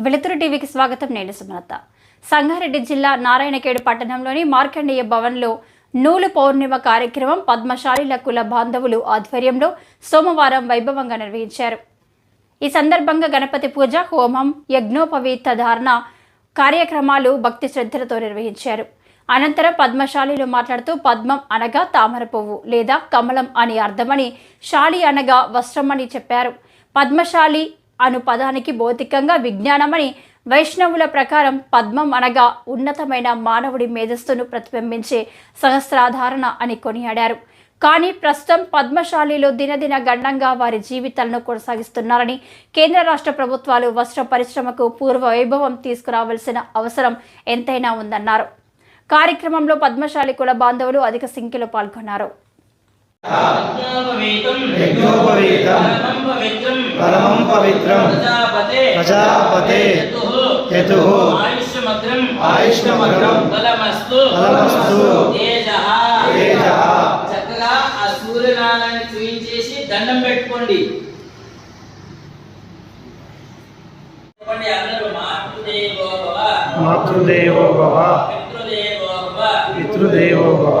వెలుతురు టీవీకి స్వాగతం. నేను సుమలత. సంగారెడ్డి జిల్లా నారాయణఖేడ్ పట్టణంలోని మార్కండేయ భవన్లో నూలు పౌర్ణిమ కార్యక్రమం పద్మశాలీల కుల బాంధవులు ఆధ్వర్యంలో సోమవారం వైభవంగా నిర్వహించారు. ఈ సందర్భంగా గణపతి పూజ హోమం యజ్ఞోపవీత ధారణ కార్యక్రమాలు భక్తి శ్రద్ధలతో నిర్వహించారు. అనంతరం పద్మశాలీలు మాట్లాడుతూ పద్మం అనగా తామర పువ్వు లేదా కమలం అని అర్థమని శాలి అనగా వస్త్రం అని చెప్పారు. పద్మశాలి అను పదానికి భౌతికంగా విజ్ఞానమని వైష్ణవుల ప్రకారం పద్మం అనగా ఉన్నతమైన మానవుడి మేధస్సును ప్రతిబింబించే సహస్రాధారణ అని కొనియాడారు. కానీ ప్రస్తుతం పద్మశాలిలో దినదిన గండంగా వారి జీవితాలను కొనసాగిస్తున్నారని కేంద్ర రాష్ట్ర ప్రభుత్వాలు వస్త్ర పరిశ్రమకు పూర్వ వైభవం తీసుకురావాల్సిన అవసరం ఎంతైనా ఉందన్నారు. కార్యక్రమంలో పద్మశాలి కుల బాంధవులు అధిక సంఖ్యలో పాల్గొన్నారు. పరమం పవిత్రం ప్రజాపతే యతుః ఆయుష్మగ్రం బలమస్తు బలమస్తు చక్కగా ఆ సూర్యనారాయణ చూయించేసి దండం పెట్టుకోండి. మాతృదేవో భవ. పితృదేవో భవ.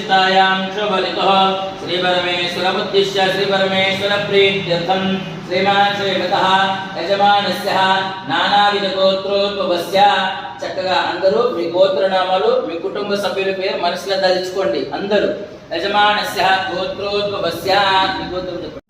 विशेषण विशिष्टायां शुभलितः श्री परमेश्वर बुद्धिश्च श्री परमेश्वर प्रीत्यर्थं श्रीमान् श्रीमतः యజమానస్య నానావిధ గోత్రోద్భవస్య చక్కగా అందరూ మీ గోత్రనామాలు మీ కుటుంబ సభ్యుల పేరు మనసులో తలుచుకోండి అందరూ యజమానస్య గోత్రోద్భవస్య మీ గోత్రం చెప్పండి